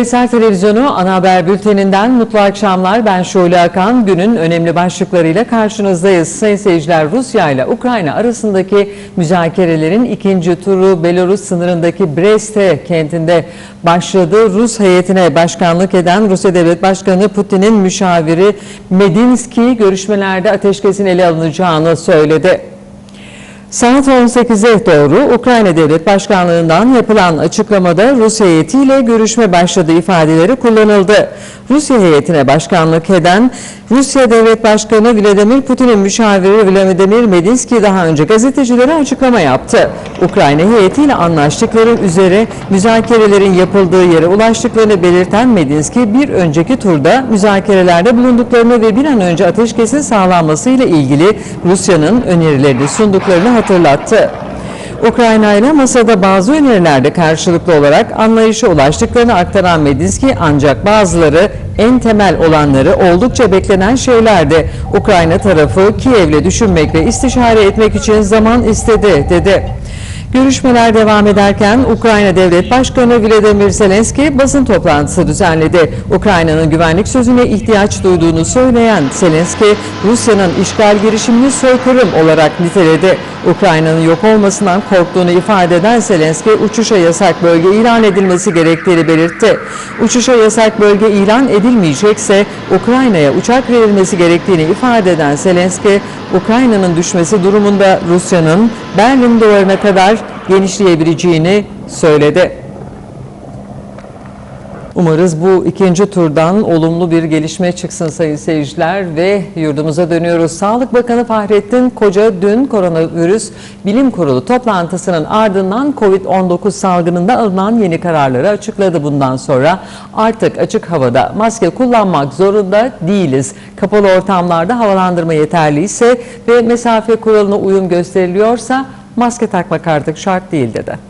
Küresel Televizyonu ana haber bülteninden mutlu akşamlar. Ben Şule Akan. Günün önemli başlıklarıyla karşınızdayız. Sayın seyirciler Rusya ile Ukrayna arasındaki müzakerelerin ikinci turu Belarus sınırındaki Breste kentinde başladı. Rus heyetine başkanlık eden Rusya Devlet Başkanı Putin'in müşaviri Medinski görüşmelerde ateşkesin ele alınacağını söyledi. Saat 18'e doğru Ukrayna Devlet Başkanlığı'ndan yapılan açıklamada Rus heyetiyle görüşme başladığı ifadeleri kullanıldı. Rusya heyetine başkanlık eden Rusya Devlet Başkanı Vladimir Putin'in müşaviri Vladimir Medinski daha önce gazetecilere açıklama yaptı. Ukrayna heyetiyle anlaştıkları üzere müzakerelerin yapıldığı yere ulaştıklarını belirten Medinski bir önceki turda müzakerelerde bulunduklarını ve bir an önce ateşkesin sağlanmasıyla ilgili Rusya'nın önerilerini sunduklarını hatırlattı. Ukrayna ile masada bazı önerilerde karşılıklı olarak anlayışa ulaştıklarını aktaran Medinski ancak bazıları en temel olanları oldukça beklenen şeylerdi. Ukrayna tarafı Kiev'le düşünmek ve istişare etmek için zaman istedi dedi. Görüşmeler devam ederken Ukrayna Devlet Başkanı Vladimir Zelenski basın toplantısı düzenledi. Ukrayna'nın güvenlik sözüne ihtiyaç duyduğunu söyleyen Zelenski, Rusya'nın işgal girişimini soykırım olarak niteledi. Ukrayna'nın yok olmasından korktuğunu ifade eden Zelenski, uçuşa yasak bölge ilan edilmesi gerektiğini belirtti. Uçuşa yasak bölge ilan edilmeyecekse Ukrayna'ya uçak verilmesi gerektiğini ifade eden Zelenski, Ukrayna'nın düşmesi durumunda Rusya'nın Berlin duvarına kadar genişleyebileceğini söyledi. Umarız bu ikinci turdan olumlu bir gelişme çıksın sayın seyirciler ve yurdumuza dönüyoruz. Sağlık Bakanı Fahrettin Koca dün koronavirüs bilim kurulu toplantısının ardından Covid-19 salgınında alınan yeni kararları açıkladı. Bundan sonra artık açık havada maske kullanmak zorunda değiliz. Kapalı ortamlarda havalandırma yeterliyse ve mesafe kuralına uyum gösteriliyorsa maske takmak artık şart değil dedi.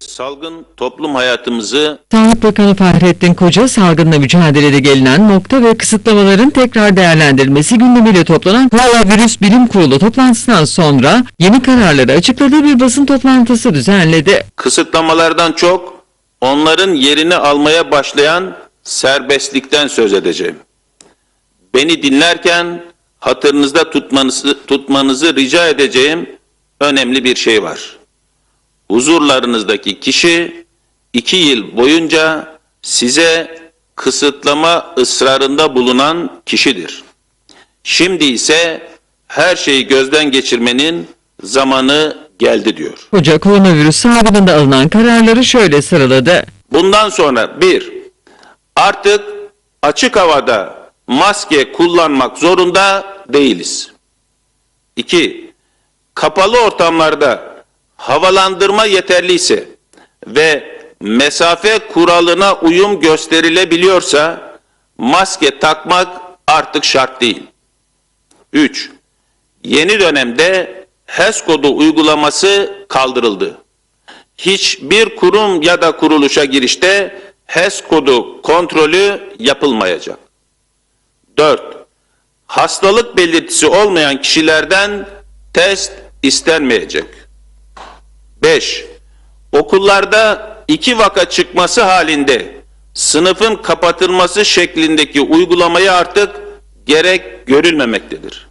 Salgın toplum hayatımızı Sağlık Bakanı Fahrettin Koca salgınla mücadelede gelinen nokta ve kısıtlamaların tekrar değerlendirilmesi gündemiyle toplanan Koronavirüs Bilim Kurulu toplantısından sonra yeni kararları açıkladığı bir basın toplantısı düzenledi. kısıtlamalardan çok onların yerini almaya başlayan serbestlikten söz edeceğim. Beni dinlerken hatırınızda tutmanızı, tutmanızı rica edeceğim önemli bir şey var. Huzurlarınızdaki kişi iki yıl boyunca size kısıtlama ısrarında bulunan kişidir. Şimdi ise her şeyi gözden geçirmenin zamanı geldi diyor. Koca koronavirüs salgınında alınan kararları şöyle sıraladı. Bundan sonra bir, artık açık havada maske kullanmak zorunda değiliz. İki, kapalı ortamlarda havalandırma yeterliyse ve mesafe kuralına uyum gösterilebiliyorsa maske takmak artık şart değil. 3. Yeni dönemde HES kodu uygulaması kaldırıldı hiçbir kurum ya da kuruluşa girişte HES kodu kontrolü yapılmayacak. 4. Hastalık belirtisi olmayan kişilerden test istenmeyecek. 5. Okullarda iki vaka çıkması halinde sınıfın kapatılması şeklindeki uygulamaya artık gerek görülmemektedir.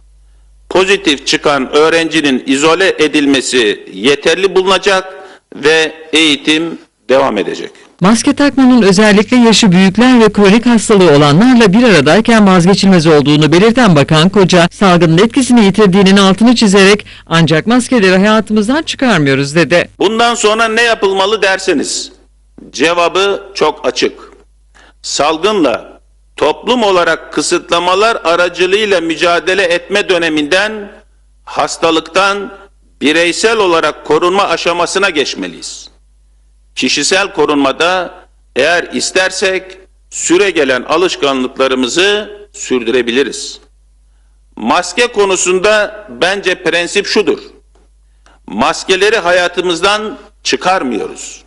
Pozitif çıkan öğrencinin izole edilmesi yeterli bulunacak ve eğitim devam edecek. Maske takmanın özellikle yaşı büyükler ve kronik hastalığı olanlarla bir aradayken vazgeçilmez olduğunu belirten Bakan Koca, salgının etkisini yitirdiğinin altını çizerek ancak maskeleri hayatımızdan çıkarmıyoruz dedi. Bundan sonra ne yapılmalı derseniz cevabı çok açık. Salgınla toplum olarak kısıtlamalar aracılığıyla mücadele etme döneminden hastalıktan bireysel olarak korunma aşamasına geçmeliyiz. Kişisel korunmada eğer istersek süre gelen alışkanlıklarımızı sürdürebiliriz. Maske konusunda bence prensip şudur. Maskeleri hayatımızdan çıkarmıyoruz.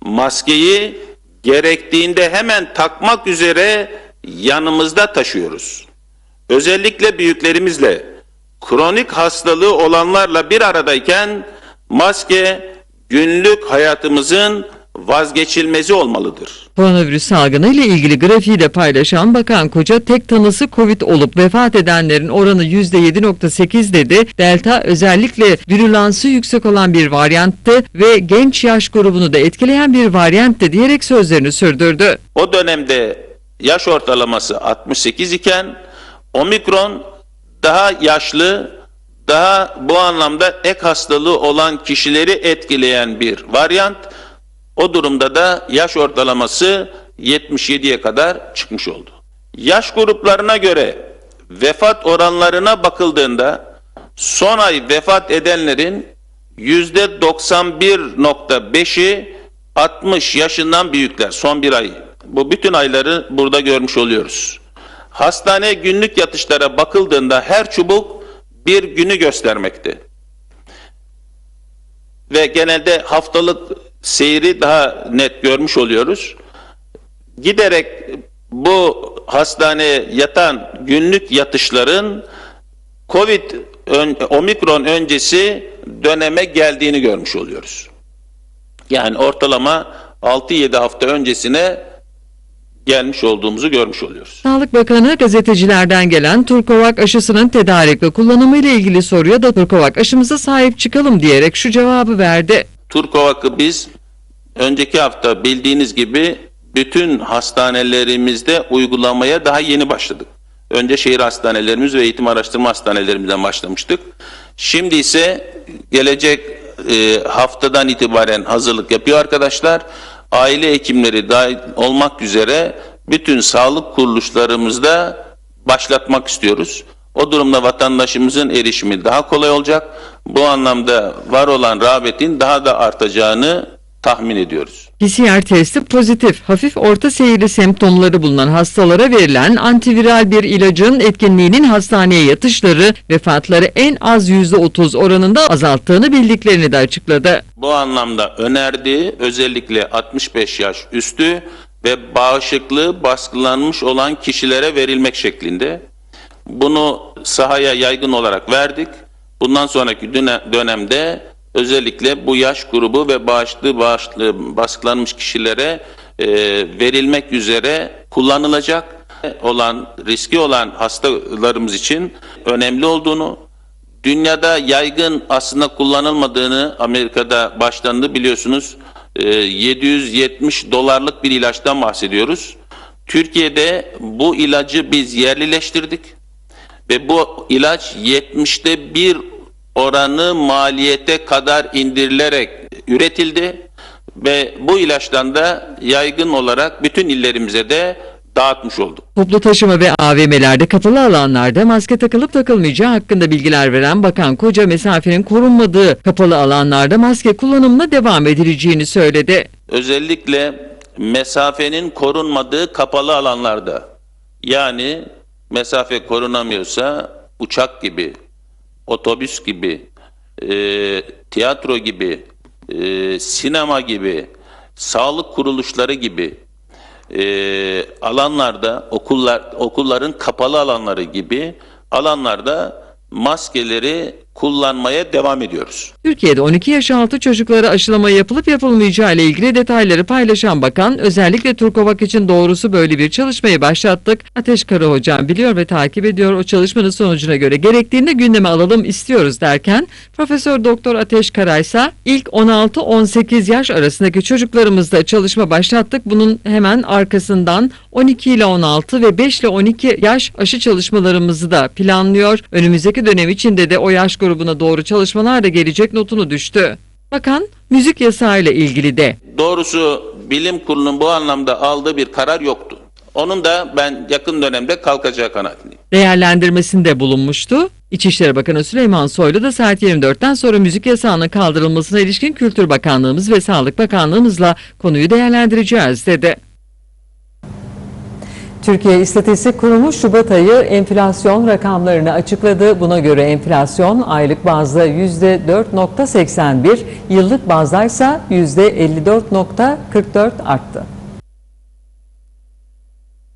Maskeyi gerektiğinde hemen takmak üzere yanımızda taşıyoruz. Özellikle büyüklerimizle kronik hastalığı olanlarla bir aradayken maske günlük hayatımızın vazgeçilmezi olmalıdır. Koronavirüs salgını ile ilgili grafiği de paylaşan Bakan Koca tek tanısı Covid olup vefat edenlerin oranı %7.8 dedi. Delta özellikle virülansı yüksek olan bir varyanttı ve genç yaş grubunu da etkileyen bir varyanttı diyerek sözlerini sürdürdü. O dönemde yaş ortalaması 68 iken omikron daha yaşlı, daha bu anlamda ek hastalığı olan kişileri etkileyen bir varyant. O durumda da yaş ortalaması 77'ye kadar çıkmış oldu. Yaş gruplarına göre vefat oranlarına bakıldığında son ay vefat edenlerin %91.5'i 60 yaşından büyükler son bir ay. Bu bütün ayları burada görmüş oluyoruz. Hastane günlük yatışlara bakıldığında her çubuk bir günü göstermekte. Ve genelde haftalık seyri daha net görmüş oluyoruz. Giderek bu hastaneye yatan günlük yatışların Covid ön- omikron öncesi döneme geldiğini görmüş oluyoruz. Yani ortalama 6-7 hafta öncesine gelmiş olduğumuzu görmüş oluyoruz. Sağlık Bakanı gazetecilerden gelen Turkovak aşısının tedarik ve kullanımı ile ilgili soruya da Turkovak aşımıza sahip çıkalım diyerek şu cevabı verdi. Turkovak'ı biz önceki hafta bildiğiniz gibi bütün hastanelerimizde uygulamaya daha yeni başladık. Önce şehir hastanelerimiz ve eğitim araştırma hastanelerimizden başlamıştık. Şimdi ise gelecek e, haftadan itibaren hazırlık yapıyor arkadaşlar. Aile hekimleri dahil olmak üzere bütün sağlık kuruluşlarımızda başlatmak istiyoruz. O durumda vatandaşımızın erişimi daha kolay olacak. Bu anlamda var olan rağbetin daha da artacağını tahmin ediyoruz. PCR testi pozitif, hafif orta seyirli semptomları bulunan hastalara verilen antiviral bir ilacın etkinliğinin hastaneye yatışları vefatları en az %30 oranında azalttığını bildiklerini de açıkladı. Bu anlamda önerdiği özellikle 65 yaş üstü ve bağışıklığı baskılanmış olan kişilere verilmek şeklinde. Bunu sahaya yaygın olarak verdik. Bundan sonraki dönemde özellikle bu yaş grubu ve bağışıklığı bağışıklığı baskılanmış kişilere e, verilmek üzere kullanılacak olan riski olan hastalarımız için önemli olduğunu Dünyada yaygın aslında kullanılmadığını Amerika'da başlandı biliyorsunuz. Ee, 770 dolarlık bir ilaçtan bahsediyoruz. Türkiye'de bu ilacı biz yerlileştirdik ve bu ilaç 70'te bir oranı maliyete kadar indirilerek üretildi ve bu ilaçtan da yaygın olarak bütün illerimize de dağıtmış olduk. Toplu taşıma ve AVM'lerde kapalı alanlarda maske takılıp takılmayacağı hakkında bilgiler veren Bakan Koca mesafenin korunmadığı kapalı alanlarda maske kullanımına devam edileceğini söyledi. özellikle mesafenin korunmadığı kapalı alanlarda yani mesafe korunamıyorsa uçak gibi, otobüs gibi, e, tiyatro gibi, e, sinema gibi, sağlık kuruluşları gibi e, alanlarda okullar okulların kapalı alanları gibi alanlarda maskeleri kullanmaya devam ediyoruz. Türkiye'de 12 yaş altı çocuklara aşılama yapılıp yapılmayacağı ile ilgili detayları paylaşan bakan özellikle Turkovak için doğrusu böyle bir çalışmayı başlattık. Ateş Kara hocam biliyor ve takip ediyor. O çalışmanın sonucuna göre gerektiğinde gündeme alalım istiyoruz derken Profesör Doktor Ateş Kara ise ilk 16-18 yaş arasındaki çocuklarımızda çalışma başlattık. Bunun hemen arkasından 12 ile 16 ve 5 ile 12 yaş aşı çalışmalarımızı da planlıyor. Önümüzdeki dönem içinde de o yaş grubuna doğru çalışmalar da gelecek notunu düştü. Bakan müzik yasağı ile ilgili de Doğrusu bilim kurulunun bu anlamda aldığı bir karar yoktu. Onun da ben yakın dönemde kalkacağı kanaatindeyim. değerlendirmesinde bulunmuştu. İçişleri Bakanı Süleyman Soylu da saat 24'ten sonra müzik yasağının kaldırılmasına ilişkin Kültür Bakanlığımız ve Sağlık Bakanlığımızla konuyu değerlendireceğiz dedi. Türkiye İstatistik Kurumu Şubat ayı enflasyon rakamlarını açıkladı. Buna göre enflasyon aylık bazda %4.81, yıllık bazdaysa %54.44 arttı.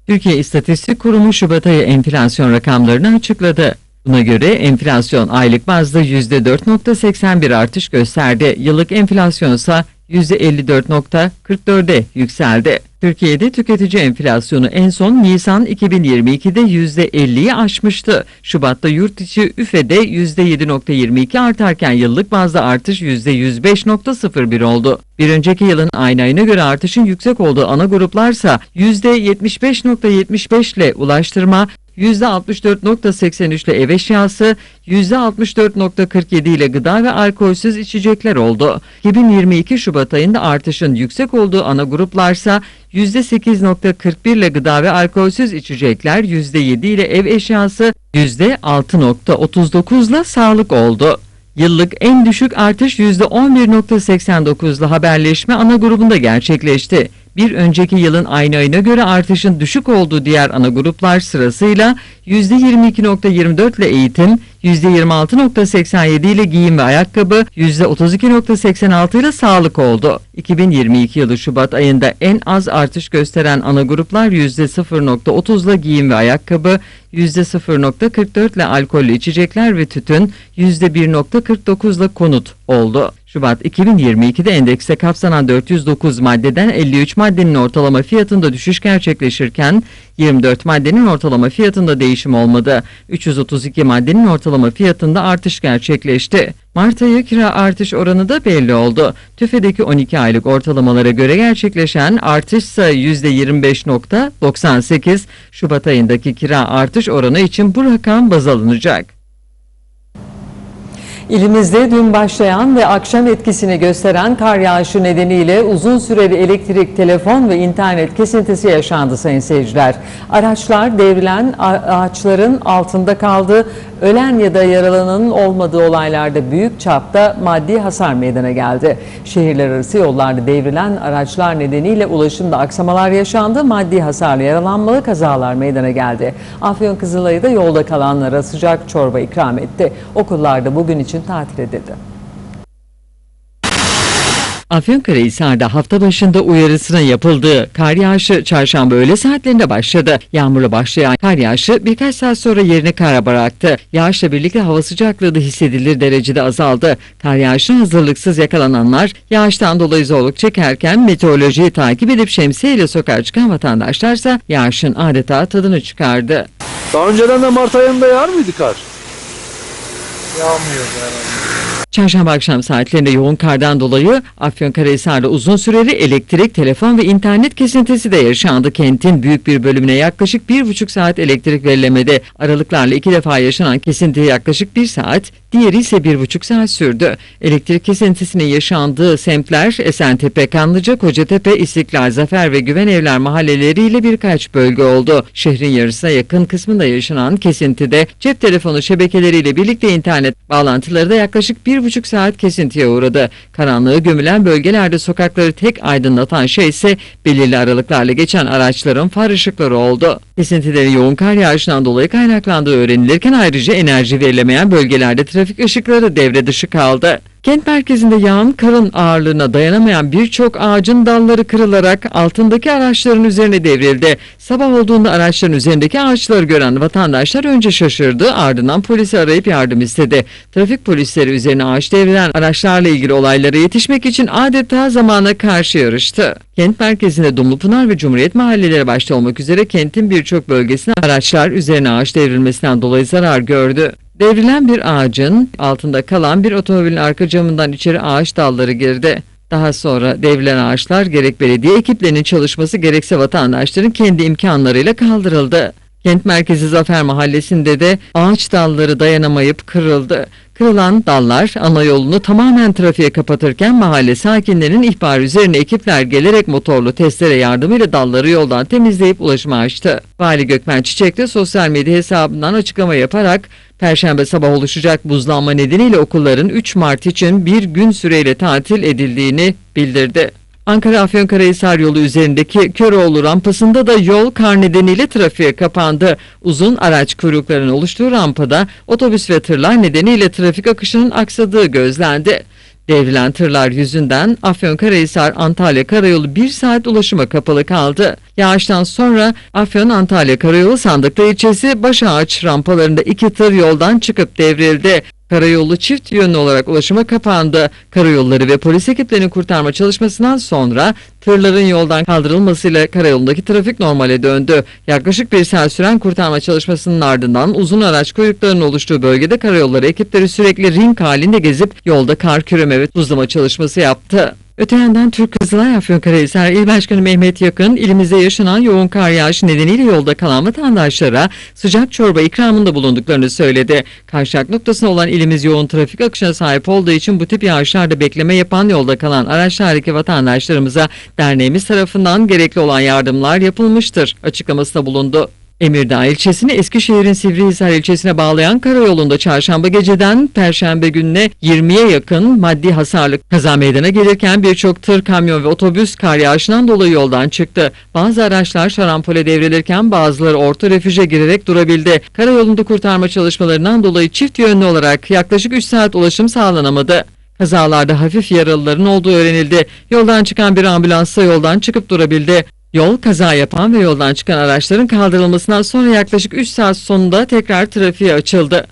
Türkiye İstatistik Kurumu Şubat ayı enflasyon rakamlarını açıkladı. Buna göre enflasyon aylık bazda %4.81 artış gösterdi. Yıllık enflasyon ise %54.44'e yükseldi. Türkiye'de tüketici enflasyonu en son Nisan 2022'de %50'yi aşmıştı. Şubat'ta yurt içi üfede %7.22 artarken yıllık bazda artış %105.01 oldu. Bir önceki yılın aynı ayına göre artışın yüksek olduğu ana gruplarsa %75.75 ile ulaştırma, %64.83 ile ev eşyası, %64.47 ile gıda ve alkolsüz içecekler oldu. 2022 Şubat ayında artışın yüksek olduğu ana gruplarsa %8.41 ile gıda ve alkolsüz içecekler, %7 ile ev eşyası, %6.39 ile sağlık oldu. Yıllık en düşük artış %11.89 ile haberleşme ana grubunda gerçekleşti. Bir önceki yılın aynı ayına göre artışın düşük olduğu diğer ana gruplar sırasıyla %22.24 ile eğitim, %26.87 ile giyim ve ayakkabı, %32.86 ile sağlık oldu. 2022 yılı Şubat ayında en az artış gösteren ana gruplar %0.30 ile giyim ve ayakkabı, %0.44 ile alkollü içecekler ve tütün, %1.49 ile konut oldu. Şubat 2022'de endekse kapsanan 409 maddeden 53 maddenin ortalama fiyatında düşüş gerçekleşirken 24 maddenin ortalama fiyatında değişim olmadı. 332 maddenin ortalama fiyatında artış gerçekleşti. Mart ayı kira artış oranı da belli oldu. TÜFE'deki 12 aylık ortalamalara göre gerçekleşen artış ise %25.98. Şubat ayındaki kira artış oranı için bu rakam baz alınacak. İlimizde dün başlayan ve akşam etkisini gösteren kar yağışı nedeniyle uzun süreli elektrik, telefon ve internet kesintisi yaşandı sayın seyirciler. Araçlar devrilen ağaçların altında kaldı. Ölen ya da yaralanan olmadığı olaylarda büyük çapta maddi hasar meydana geldi. Şehirler arası yollarda devrilen araçlar nedeniyle ulaşımda aksamalar yaşandı. Maddi hasarlı yaralanmalı kazalar meydana geldi. Afyon Kızılay'da yolda kalanlara sıcak çorba ikram etti. Okullarda bugün için tatil edildi. Afyonkarahisar'da hafta başında uyarısının yapıldığı kar yağışı çarşamba öğle saatlerinde başladı. Yağmurla başlayan kar yağışı birkaç saat sonra yerini kara bıraktı. Yağışla birlikte hava sıcaklığı da hissedilir derecede azaldı. Kar yağışına hazırlıksız yakalananlar yağıştan dolayı zorluk çekerken meteorolojiyi takip edip şemsiyeyle sokağa çıkan vatandaşlarsa yağışın adeta tadını çıkardı. Daha önceden de Mart ayında yağar mıydı kar? Yağmıyor herhalde. Çarşamba akşam saatlerinde yoğun kardan dolayı Afyonkarahisar'da uzun süreli elektrik, telefon ve internet kesintisi de yaşandı. Kentin büyük bir bölümüne yaklaşık bir buçuk saat elektrik verilemedi. Aralıklarla iki defa yaşanan kesinti yaklaşık bir saat, diğeri ise bir buçuk saat sürdü. Elektrik kesintisinin yaşandığı semtler Esentepe, Kanlıca, Kocatepe, İstiklal, Zafer ve Güven Evler mahalleleriyle birkaç bölge oldu. Şehrin yarısına yakın kısmında yaşanan kesintide cep telefonu şebekeleriyle birlikte internet bağlantıları da yaklaşık bir buçuk saat kesintiye uğradı. Karanlığı gömülen bölgelerde sokakları tek aydınlatan şey ise belirli aralıklarla geçen araçların far ışıkları oldu. Kesintilerin yoğun kar yağışından dolayı kaynaklandığı öğrenilirken ayrıca enerji verilemeyen bölgelerde trafik ışıkları devre dışı kaldı. Kent merkezinde yağan karın ağırlığına dayanamayan birçok ağacın dalları kırılarak altındaki araçların üzerine devrildi. Sabah olduğunda araçların üzerindeki ağaçları gören vatandaşlar önce şaşırdı ardından polisi arayıp yardım istedi. Trafik polisleri üzerine ağaç devrilen araçlarla ilgili olaylara yetişmek için adeta zamana karşı yarıştı. Kent merkezinde Dumlupınar ve Cumhuriyet mahalleleri başta olmak üzere kentin birçok bölgesine araçlar üzerine ağaç devrilmesinden dolayı zarar gördü. Devrilen bir ağacın altında kalan bir otomobilin arka camından içeri ağaç dalları girdi. Daha sonra devrilen ağaçlar gerek belediye ekiplerinin çalışması gerekse vatandaşların kendi imkanlarıyla kaldırıldı. Kent merkezi Zafer Mahallesi'nde de ağaç dalları dayanamayıp kırıldı. Kırılan dallar ana yolunu tamamen trafiğe kapatırken mahalle sakinlerinin ihbarı üzerine ekipler gelerek motorlu testere yardımıyla dalları yoldan temizleyip ulaşıma açtı. Vali Gökmen Çiçek de sosyal medya hesabından açıklama yaparak Perşembe sabah oluşacak buzlanma nedeniyle okulların 3 Mart için bir gün süreyle tatil edildiğini bildirdi. Ankara Afyonkarahisar yolu üzerindeki Köroğlu rampasında da yol kar nedeniyle trafiğe kapandı. Uzun araç kuyruklarının oluştuğu rampada otobüs ve tırlar nedeniyle trafik akışının aksadığı gözlendi. Devrilen tırlar yüzünden Afyonkarahisar Antalya Karayolu 1 saat ulaşıma kapalı kaldı. Yağıştan sonra Afyon Antalya Karayolu Sandıklı ilçesi Başağaç rampalarında iki tır yoldan çıkıp devrildi. Karayolu çift yönlü olarak ulaşıma kapandı. Karayolları ve polis ekiplerinin kurtarma çalışmasından sonra tırların yoldan kaldırılmasıyla karayolundaki trafik normale döndü. Yaklaşık bir saat süren kurtarma çalışmasının ardından uzun araç kuyruklarının oluştuğu bölgede karayolları ekipleri sürekli ring halinde gezip yolda kar küreme ve tuzlama çalışması yaptı. Öte yandan Türk Kızılay Afyonkarahisar İl Başkanı Mehmet Yakın, ilimizde yaşanan yoğun kar yağışı nedeniyle yolda kalan vatandaşlara sıcak çorba ikramında bulunduklarını söyledi. Kavşak noktasına olan ilimiz yoğun trafik akışına sahip olduğu için bu tip yağışlarda bekleme yapan yolda kalan araçlardaki vatandaşlarımıza derneğimiz tarafından gerekli olan yardımlar yapılmıştır açıklamasında bulundu. Emirdağ ilçesini Eskişehir'in Sivrihisar ilçesine bağlayan karayolunda çarşamba geceden perşembe gününe 20'ye yakın maddi hasarlı kaza meydana gelirken birçok tır, kamyon ve otobüs kar yağışından dolayı yoldan çıktı. Bazı araçlar şarampole devrilirken bazıları orta refüje girerek durabildi. Karayolunda kurtarma çalışmalarından dolayı çift yönlü olarak yaklaşık 3 saat ulaşım sağlanamadı. Kazalarda hafif yaralıların olduğu öğrenildi. Yoldan çıkan bir ambulans da yoldan çıkıp durabildi. Yol kaza yapan ve yoldan çıkan araçların kaldırılmasından sonra yaklaşık 3 saat sonunda tekrar trafiğe açıldı.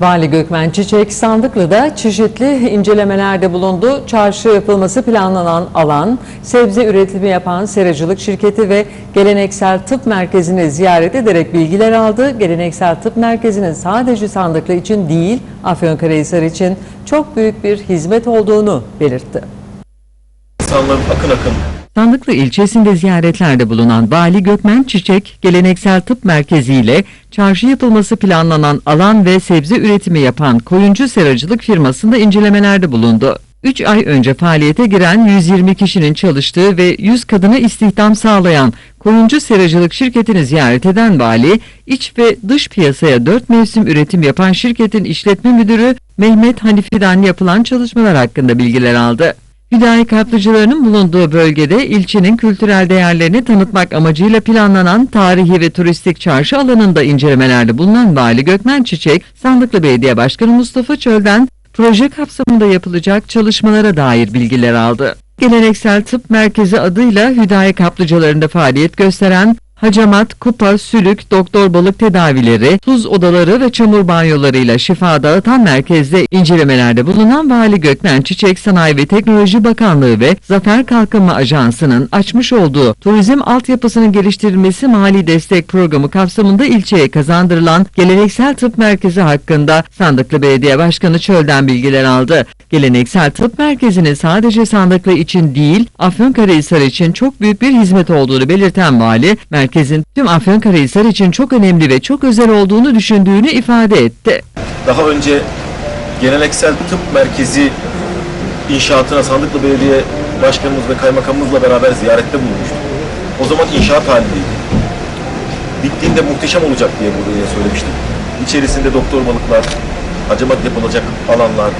Vali Gökmen Çiçek Sandıklı'da çeşitli incelemelerde bulundu. Çarşı yapılması planlanan alan, sebze üretimi yapan seracılık şirketi ve geleneksel tıp merkezini ziyaret ederek bilgiler aldı. Geleneksel tıp merkezinin sadece Sandıklı için değil, Afyonkarahisar için çok büyük bir hizmet olduğunu belirtti. İnsanların akın akın Sandıklı ilçesinde ziyaretlerde bulunan Vali Gökmen Çiçek, geleneksel tıp merkezi ile çarşı yapılması planlanan alan ve sebze üretimi yapan koyuncu seracılık firmasında incelemelerde bulundu. 3 ay önce faaliyete giren 120 kişinin çalıştığı ve 100 kadına istihdam sağlayan koyuncu seracılık şirketini ziyaret eden vali, iç ve dış piyasaya 4 mevsim üretim yapan şirketin işletme müdürü Mehmet Hanifi'den yapılan çalışmalar hakkında bilgiler aldı. Hüdayi kaplıcılarının bulunduğu bölgede ilçenin kültürel değerlerini tanıtmak amacıyla planlanan tarihi ve turistik çarşı alanında incelemelerde bulunan Vali Gökmen Çiçek, Sandıklı Belediye Başkanı Mustafa Çöl'den proje kapsamında yapılacak çalışmalara dair bilgiler aldı. Geleneksel Tıp Merkezi adıyla Hüdayi kaplıcalarında faaliyet gösteren hacamat, kupa, sülük, doktor balık tedavileri, tuz odaları ve çamur banyolarıyla şifa dağıtan merkezde incelemelerde bulunan Vali Gökmen Çiçek Sanayi ve Teknoloji Bakanlığı ve Zafer Kalkınma Ajansı'nın açmış olduğu turizm altyapısının geliştirilmesi mali destek programı kapsamında ilçeye kazandırılan geleneksel tıp merkezi hakkında Sandıklı Belediye Başkanı Çöl'den bilgiler aldı. Geleneksel tıp merkezinin sadece Sandıklı için değil, Afyonkarahisar için çok büyük bir hizmet olduğunu belirten vali, merkezin tüm Afyonkarahisar için çok önemli ve çok özel olduğunu düşündüğünü ifade etti. daha önce geleneksel tıp merkezi inşaatına Sandıklı Belediye Başkanımız ve Kaymakamımızla beraber ziyarette bulunmuştuk. O zaman inşaat halindeydi. Bittiğinde muhteşem olacak diye buraya söylemiştim. İçerisinde doktor balıklar, hacamat yapılacak alanlar,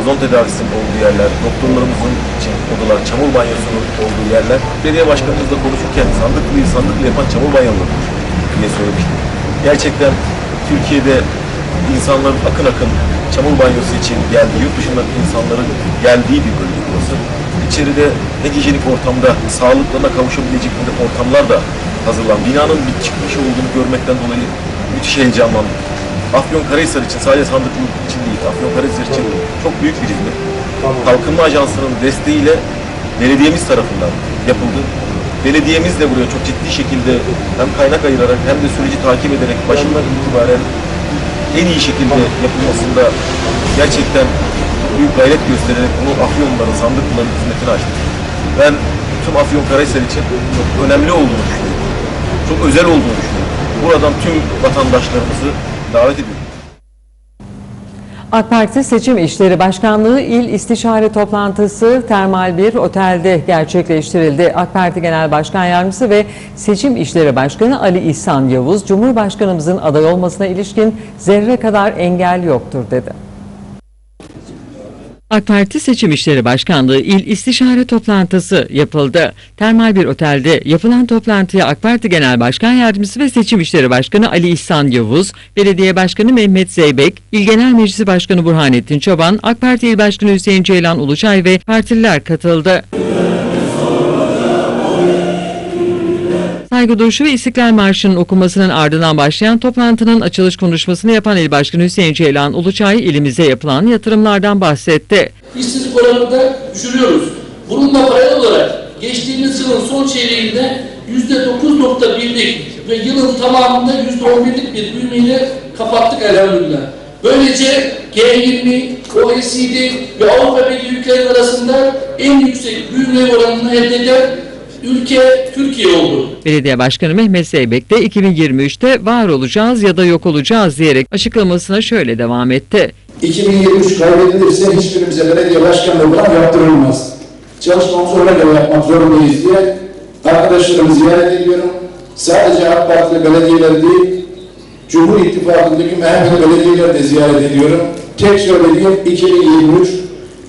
ozon tedavisinin olduğu yerler, doktorlarımızın için odalar, çamur banyosunun olduğu yerler. Belediye başkanımızla konuşurken Sandıklı'yı Sandıklı yapan çamur banyoları diye söylemiştim. Gerçekten Türkiye'de insanların akın akın çamur banyosu için geldiği, yurt dışından insanların geldiği bir bölge burası. İçeride ne hijyenik ortamda sağlıklarına kavuşabilecekleri ortamlar da hazırlan. Binanın bir çıkmış olduğunu görmekten dolayı müthiş heyecanlandım. Afyonkarahisar için sadece sandıklı için değil, Afyonkarahisar için çok büyük bir hizmet. Kalkınma Ajansı'nın desteğiyle belediyemiz tarafından yapıldı. Belediyemiz de buraya çok ciddi şekilde hem kaynak ayırarak hem de süreci takip ederek başından itibaren en iyi şekilde yapılmasında gerçekten büyük gayret göstererek bunu Afyonların, sandıklıların hizmetine açtı. Ben tüm Afyonkarahisar için çok önemli olduğunu düşünüyorum. Çok özel olduğunu düşünüyorum. Buradan tüm vatandaşlarımızı davet ediyorum. AK Parti Seçim İşleri Başkanlığı İl İstişare Toplantısı Termal bir otelde gerçekleştirildi. AK Parti Genel Başkan Yardımcısı ve Seçim İşleri Başkanı Ali İhsan Yavuz, Cumhurbaşkanımızın aday olmasına ilişkin zerre kadar engel yoktur dedi. AK Parti Seçim İşleri Başkanlığı İl İstişare Toplantısı yapıldı. Termal bir otelde yapılan toplantıya AK Parti Genel Başkan Yardımcısı ve Seçim İşleri Başkanı Ali İhsan Yavuz, Belediye Başkanı Mehmet Zeybek, İl Genel Meclisi Başkanı Burhanettin Çoban, AK Parti İl Başkanı Hüseyin Ceylan Uluçay ve partililer katıldı. Saygı duruşu ve İstiklal Marşı'nın okunmasının ardından başlayan toplantının açılış konuşmasını yapan İl Başkanı Hüseyin Ceylan Uluçay ilimize yapılan yatırımlardan bahsetti. İşsizlik oranını da düşürüyoruz. Bununla paralel olarak geçtiğimiz yılın son çeyreğinde yüzde 9.1'lik ve yılın tamamında yüzde 11'lik bir büyümeyle kapattık elhamdülillah. Böylece G20, OECD ve Avrupa Birliği ülkeleri arasında en yüksek büyüme oranını elde eden ülke Türkiye oldu. Belediye Başkanı Mehmet Zeybek de 2023'te var olacağız ya da yok olacağız diyerek açıklamasına şöyle devam etti. 2023 kaybedilirse hiçbirimize belediye başkanlığı falan yaptırılmaz. Çalışmamızı ona göre yapmak zorundayız diye arkadaşlarımı ziyaret ediyorum. Sadece AK Partili belediyeler değil, Cumhur İttifakı'ndaki MHP belediyeleri de ziyaret ediyorum. Tek söylediğim 2023,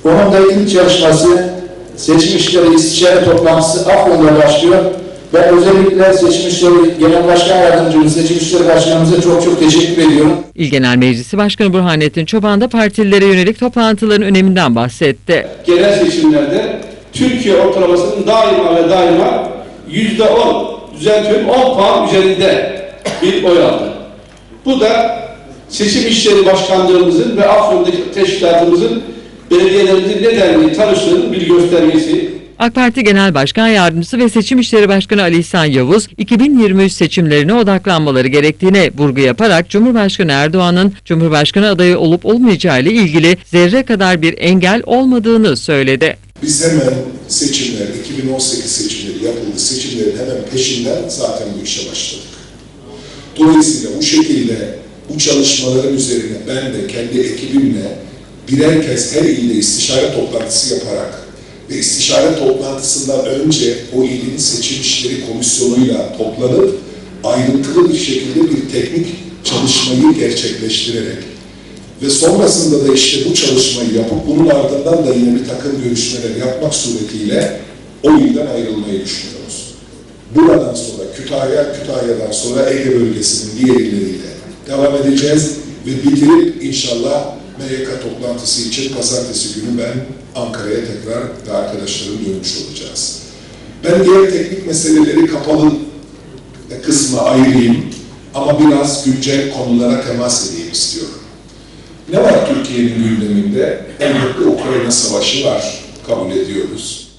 onun da ilk çalışması seçmişleri istişare toplantısı Afyon'da başlıyor. Ben özellikle seçmişleri Genel Başkan Yardımcımız, seçmişleri başkanımıza çok çok teşekkür ediyorum. İl Genel Meclisi Başkanı Burhanettin Çoban da partililere yönelik toplantıların öneminden bahsetti. genel seçimlerde Türkiye ortalamasının daima ve daima yüzde on, düzeltiyorum 10 puan üzerinde bir oy aldı. Bu da seçim işleri başkanlığımızın ve Afyon'daki teşkilatımızın belediyelerimizin ne denli tanıştığının bir göstergesi. AK Parti Genel Başkan Yardımcısı ve Seçim İşleri Başkanı Ali İhsan Yavuz, 2023 seçimlerine odaklanmaları gerektiğine vurgu yaparak Cumhurbaşkanı Erdoğan'ın Cumhurbaşkanı adayı olup olmayacağı ile ilgili zerre kadar bir engel olmadığını söyledi. Biz hemen seçimler, 2018 seçimleri yapıldı. Seçimlerin hemen peşinden zaten bu işe başladık. Dolayısıyla bu şekilde bu çalışmaların üzerine ben de kendi ekibimle birer kez her ilde istişare toplantısı yaparak ve istişare toplantısından önce o ilin seçim işleri komisyonuyla toplanıp ayrıntılı bir şekilde bir teknik çalışmayı gerçekleştirerek ve sonrasında da işte bu çalışmayı yapıp bunun ardından da yine bir takım görüşmeler yapmak suretiyle o ilden ayrılmayı düşünüyoruz. Buradan sonra Kütahya, Kütahya'dan sonra Ege bölgesinin diğer illeriyle devam edeceğiz ve bitirip inşallah MYK toplantısı için pazartesi günü ben Ankara'ya tekrar ve arkadaşlarım dönmüş olacağız. Ben diğer teknik meseleleri kapalı kısmı ayırayım ama biraz güncel konulara temas edeyim istiyorum. Ne var Türkiye'nin gündeminde? Elbette Ukrayna Savaşı var, kabul ediyoruz.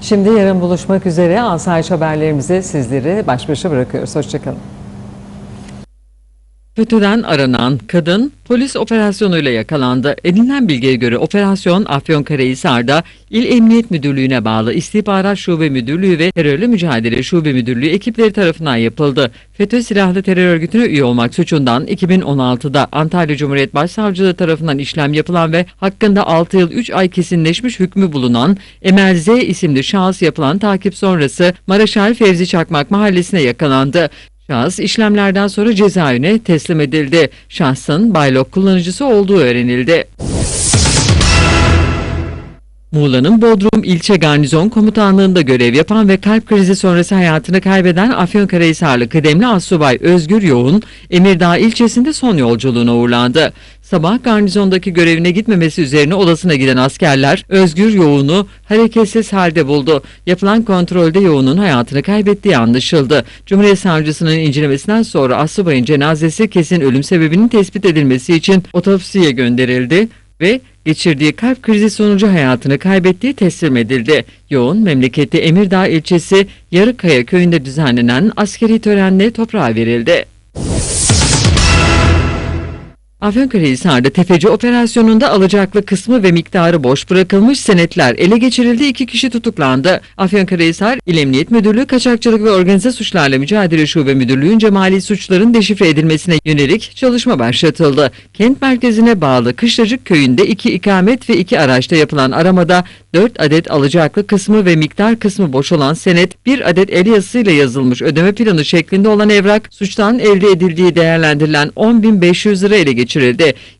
Şimdi yarın buluşmak üzere asayiş haberlerimizi sizleri baş başa bırakıyoruz. Hoşçakalın. FETÖ'den aranan kadın polis operasyonuyla yakalandı. Edinilen bilgiye göre operasyon Afyonkarahisar'da İl Emniyet Müdürlüğü'ne bağlı İstihbarat Şube Müdürlüğü ve Terörle Mücadele Şube Müdürlüğü ekipleri tarafından yapıldı. FETÖ silahlı terör örgütüne üye olmak suçundan 2016'da Antalya Cumhuriyet Başsavcılığı tarafından işlem yapılan ve hakkında 6 yıl 3 ay kesinleşmiş hükmü bulunan Emel Z isimli şahıs yapılan takip sonrası Maraşal Fevzi Çakmak mahallesine yakalandı. Şahıs işlemlerden sonra cezaevine teslim edildi. Şahsın baylok kullanıcısı olduğu öğrenildi. Muğla'nın Bodrum İlçe Garnizon Komutanlığı'nda görev yapan ve kalp krizi sonrası hayatını kaybeden Afyonkarahisarlı kıdemli Assubay Özgür Yoğun, Emirdağ ilçesinde son yolculuğuna uğurlandı. Sabah garnizondaki görevine gitmemesi üzerine odasına giden askerler Özgür Yoğun'u hareketsiz halde buldu. Yapılan kontrolde Yoğun'un hayatını kaybettiği anlaşıldı. Cumhuriyet Savcısının incelemesinden sonra Assubay'ın cenazesi kesin ölüm sebebinin tespit edilmesi için otopsiye gönderildi ve geçirdiği kalp krizi sonucu hayatını kaybettiği teslim edildi. Yoğun memleketi Emirdağ ilçesi Yarıkaya köyünde düzenlenen askeri törenle toprağa verildi. Afyonkarahisar'da tefeci operasyonunda alacaklı kısmı ve miktarı boş bırakılmış senetler ele geçirildi. iki kişi tutuklandı. Afyonkarahisar İl Emniyet Müdürlüğü Kaçakçılık ve Organize Suçlarla Mücadele Şube Müdürlüğü'nce mali suçların deşifre edilmesine yönelik çalışma başlatıldı. Kent merkezine bağlı Kışlacık köyünde iki ikamet ve iki araçta yapılan aramada 4 adet alacaklı kısmı ve miktar kısmı boş olan senet, bir adet el yazısıyla yazılmış ödeme planı şeklinde olan evrak, suçtan elde edildiği değerlendirilen 10.500 lira ele geçirildi.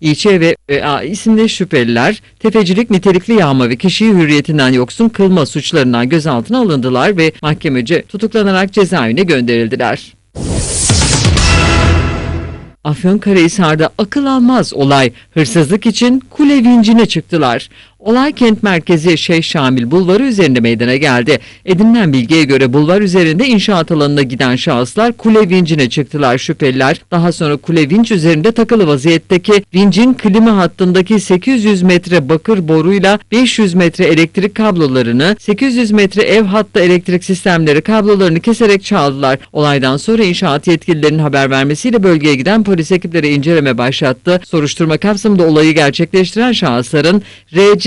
İlçe ve ÖA isimli şüpheliler, tefecilik, nitelikli yağma ve kişiyi hürriyetinden yoksun kılma suçlarından gözaltına alındılar ve mahkemece tutuklanarak cezaevine gönderildiler. Afyonkarahisar'da akıl almaz olay. Hırsızlık için kule vincine çıktılar. Olay kent merkezi Şeyh Şamil Bulvarı üzerinde meydana geldi. Edinilen bilgiye göre bulvar üzerinde inşaat alanına giden şahıslar kule vincine çıktılar şüpheliler. Daha sonra kule vinç üzerinde takılı vaziyetteki vincin klima hattındaki 800 metre bakır boruyla 500 metre elektrik kablolarını, 800 metre ev hattı elektrik sistemleri kablolarını keserek çaldılar. Olaydan sonra inşaat yetkililerinin haber vermesiyle bölgeye giden polis ekipleri inceleme başlattı. Soruşturma kapsamında olayı gerçekleştiren şahısların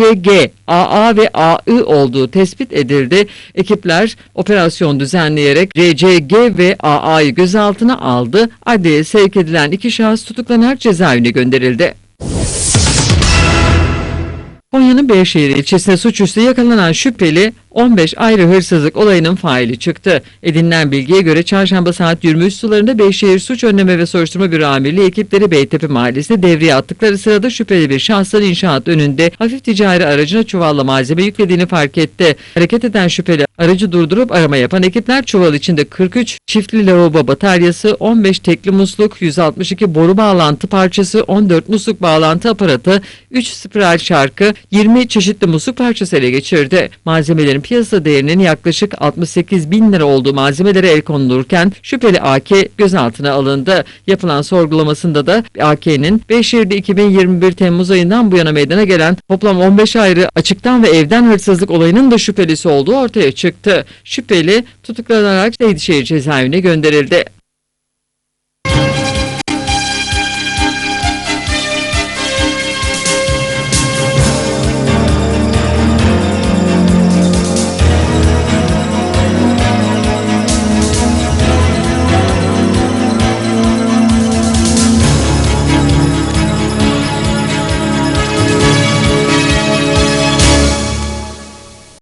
RCG, AA ve AI olduğu tespit edildi. Ekipler operasyon düzenleyerek RCG ve AA'yı gözaltına aldı. Adliyeye sevk edilen iki şahıs tutuklanarak cezaevine gönderildi. Konya'nın Beyşehir ilçesinde suçüstü yakalanan şüpheli 15 ayrı hırsızlık olayının faili çıktı. Edinilen bilgiye göre çarşamba saat 23 sularında Beyşehir Suç Önleme ve Soruşturma Büro Amirliği ekipleri Beytepe Mahallesi'nde devreye attıkları sırada şüpheli bir şahsın inşaat önünde hafif ticari aracına çuvalla malzeme yüklediğini fark etti. Hareket eden şüpheli aracı durdurup arama yapan ekipler çuval içinde 43 çiftli lavabo bataryası, 15 tekli musluk, 162 boru bağlantı parçası, 14 musluk bağlantı aparatı, 3 spiral şarkı, 20 çeşitli musluk parçası ele geçirdi. Malzemelerin piyasa değerinin yaklaşık 68 bin lira olduğu malzemelere el konulurken şüpheli AK gözaltına alındı. Yapılan sorgulamasında da AK'nin Beyşehir'de 2021 Temmuz ayından bu yana meydana gelen toplam 15 ayrı açıktan ve evden hırsızlık olayının da şüphelisi olduğu ortaya çıktı. Şüpheli tutuklanarak Seydişehir cezaevine gönderildi.